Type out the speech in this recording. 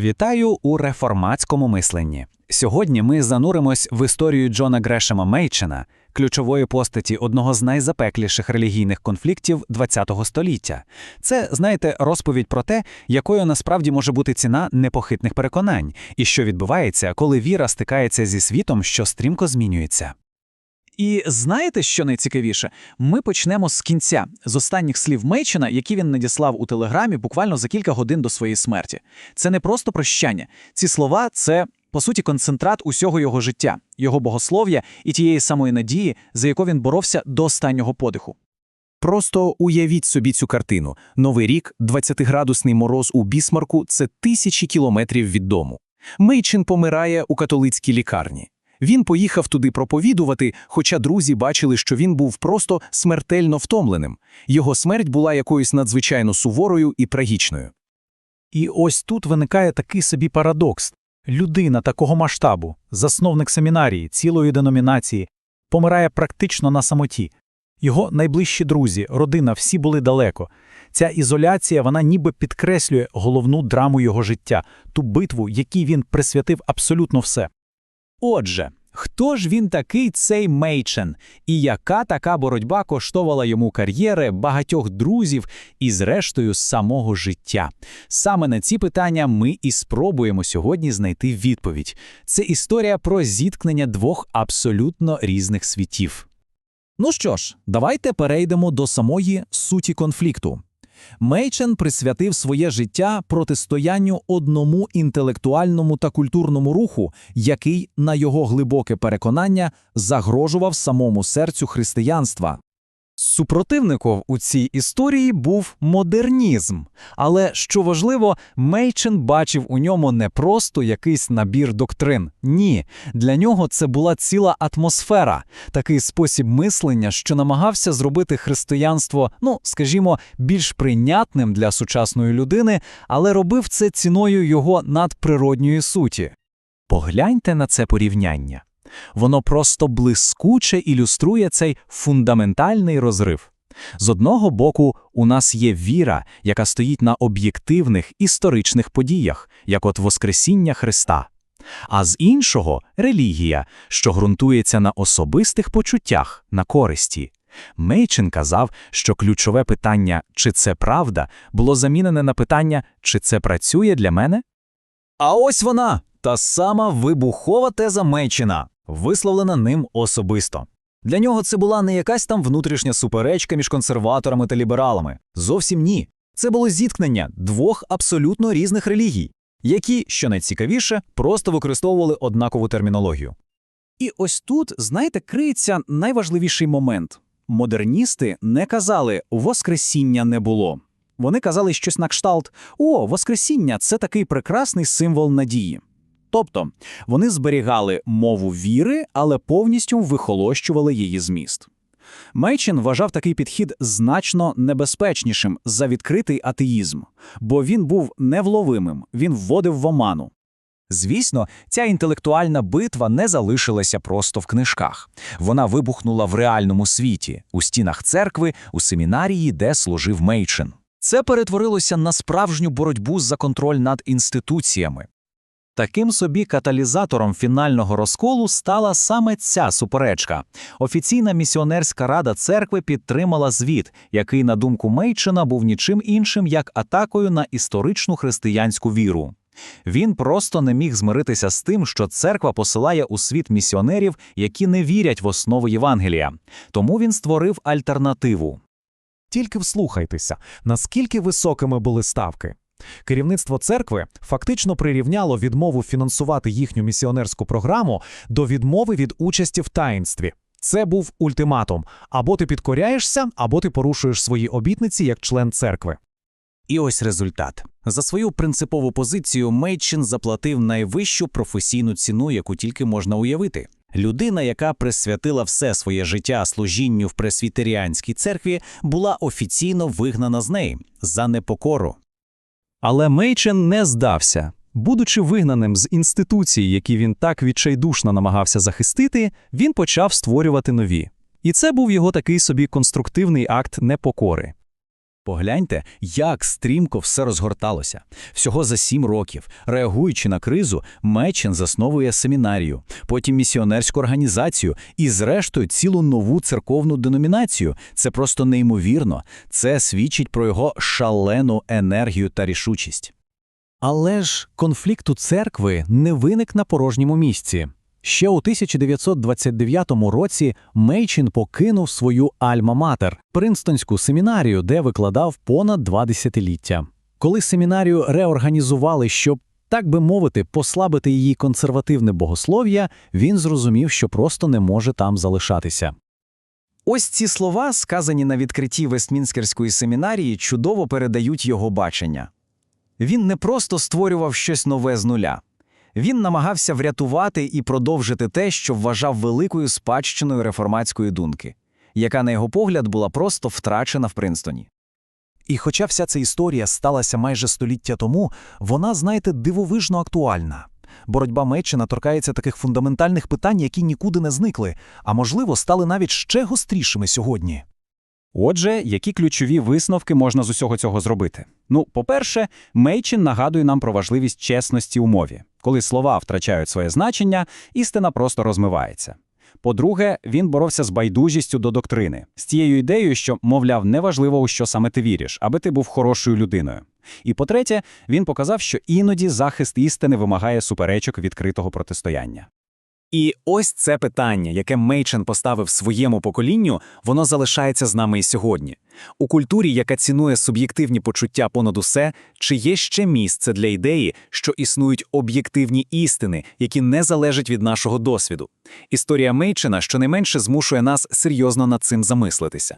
Вітаю у реформатському мисленні. Сьогодні ми зануримось в історію Джона Грешема Мейчена, ключової постаті одного з найзапекліших релігійних конфліктів ХХ століття. Це, знаєте, розповідь про те, якою насправді може бути ціна непохитних переконань, і що відбувається, коли віра стикається зі світом, що стрімко змінюється. І знаєте, що найцікавіше? Ми почнемо з кінця, з останніх слів Мейчена, які він надіслав у телеграмі буквально за кілька годин до своєї смерті. Це не просто прощання. Ці слова це, по суті, концентрат усього його життя, його богослов'я і тієї самої надії, за яку він боровся до останнього подиху. Просто уявіть собі цю картину. Новий рік, 20-градусний мороз у Бісмарку – це тисячі кілометрів від дому. Мейчин помирає у католицькій лікарні. Він поїхав туди проповідувати, хоча друзі бачили, що він був просто смертельно втомленим. Його смерть була якоюсь надзвичайно суворою і трагічною. І ось тут виникає такий собі парадокс. Людина такого масштабу, засновник семінарії, цілої деномінації, помирає практично на самоті. Його найближчі друзі, родина, всі були далеко. Ця ізоляція, вона ніби підкреслює головну драму його життя, ту битву, якій він присвятив абсолютно все. Отже, хто ж він такий цей Мейчен, і яка така боротьба коштувала йому кар'єри, багатьох друзів і, зрештою, самого життя? Саме на ці питання ми і спробуємо сьогодні знайти відповідь. Це історія про зіткнення двох абсолютно різних світів. Ну що ж, давайте перейдемо до самої суті конфлікту. Мейчен присвятив своє життя протистоянню одному інтелектуальному та культурному руху, який, на його глибоке переконання, загрожував самому серцю християнства. Супротивником у цій історії був модернізм. Але, що важливо, Мейчен бачив у ньому не просто якийсь набір доктрин. Ні, для нього це була ціла атмосфера, такий спосіб мислення, що намагався зробити християнство, ну, скажімо, більш прийнятним для сучасної людини, але робив це ціною його надприродньої суті. Погляньте на це порівняння. Воно просто блискуче ілюструє цей фундаментальний розрив. З одного боку, у нас є віра, яка стоїть на об'єктивних історичних подіях, як от Воскресіння Христа. А з іншого релігія, що ґрунтується на особистих почуттях, на користі. Мейчин казав, що ключове питання, чи це правда, було замінене на питання, чи це працює для мене? А ось вона, та сама вибухова теза Мейчина, висловлена ним особисто. Для нього це була не якась там внутрішня суперечка між консерваторами та лібералами. Зовсім ні. Це було зіткнення двох абсолютно різних релігій, які, що найцікавіше, просто використовували однакову термінологію. І ось тут, знаєте, криється найважливіший момент. Модерністи не казали Воскресіння не було. Вони казали щось на кшталт О, Воскресіння це такий прекрасний символ надії. Тобто вони зберігали мову віри, але повністю вихолощували її зміст. Мейчин вважав такий підхід значно небезпечнішим за відкритий атеїзм, бо він був невловимим, він вводив в оману. Звісно, ця інтелектуальна битва не залишилася просто в книжках. Вона вибухнула в реальному світі, у стінах церкви, у семінарії, де служив Мейчин. Це перетворилося на справжню боротьбу за контроль над інституціями. Таким собі каталізатором фінального розколу стала саме ця суперечка. Офіційна місіонерська рада церкви підтримала звіт, який, на думку Мейчина, був нічим іншим як атакою на історичну християнську віру. Він просто не міг змиритися з тим, що церква посилає у світ місіонерів, які не вірять в основу Євангелія. Тому він створив альтернативу. Тільки вслухайтеся, наскільки високими були ставки. Керівництво церкви фактично прирівняло відмову фінансувати їхню місіонерську програму до відмови від участі в таїнстві. Це був ультиматум: або ти підкоряєшся, або ти порушуєш свої обітниці як член церкви. І ось результат. За свою принципову позицію Мейчин заплатив найвищу професійну ціну, яку тільки можна уявити. Людина, яка присвятила все своє життя служінню в пресвітеріанській церкві, була офіційно вигнана з неї за непокору. Але Мейчен не здався. Будучи вигнаним з інституцій, які він так відчайдушно намагався захистити, він почав створювати нові. І це був його такий собі конструктивний акт непокори. Погляньте, як стрімко все розгорталося. Всього за сім років, реагуючи на кризу, Мечин засновує семінарію, потім місіонерську організацію і, зрештою, цілу нову церковну деномінацію. Це просто неймовірно. Це свідчить про його шалену енергію та рішучість. Але ж конфлікт у церкви не виник на порожньому місці. Ще у 1929 році Мейчин покинув свою альма-матер – Принстонську семінарію, де викладав понад два десятиліття. Коли семінарію реорганізували, щоб, так би мовити, послабити її консервативне богослов'я, він зрозумів, що просто не може там залишатися. Ось ці слова, сказані на відкритті Вестмінстерської семінарії, чудово передають його бачення. Він не просто створював щось нове з нуля. Він намагався врятувати і продовжити те, що вважав великою спадщиною реформатської думки, яка, на його погляд, була просто втрачена в Принстоні. І хоча вся ця історія сталася майже століття тому, вона, знаєте, дивовижно актуальна. Боротьба Меччина торкається таких фундаментальних питань, які нікуди не зникли, а можливо, стали навіть ще гострішими сьогодні. Отже, які ключові висновки можна з усього цього зробити? Ну, по-перше, Мейчин нагадує нам про важливість чесності у мові. Коли слова втрачають своє значення, істина просто розмивається. По-друге, він боровся з байдужістю до доктрини, з тією ідеєю, що, мовляв, неважливо, у що саме ти віриш, аби ти був хорошою людиною. І по-третє, він показав, що іноді захист істини вимагає суперечок відкритого протистояння. І ось це питання, яке Мейчен поставив своєму поколінню, воно залишається з нами і сьогодні. У культурі, яка цінує суб'єктивні почуття понад усе, чи є ще місце для ідеї, що існують об'єктивні істини, які не залежать від нашого досвіду? Історія Мейчена щонайменше змушує нас серйозно над цим замислитися.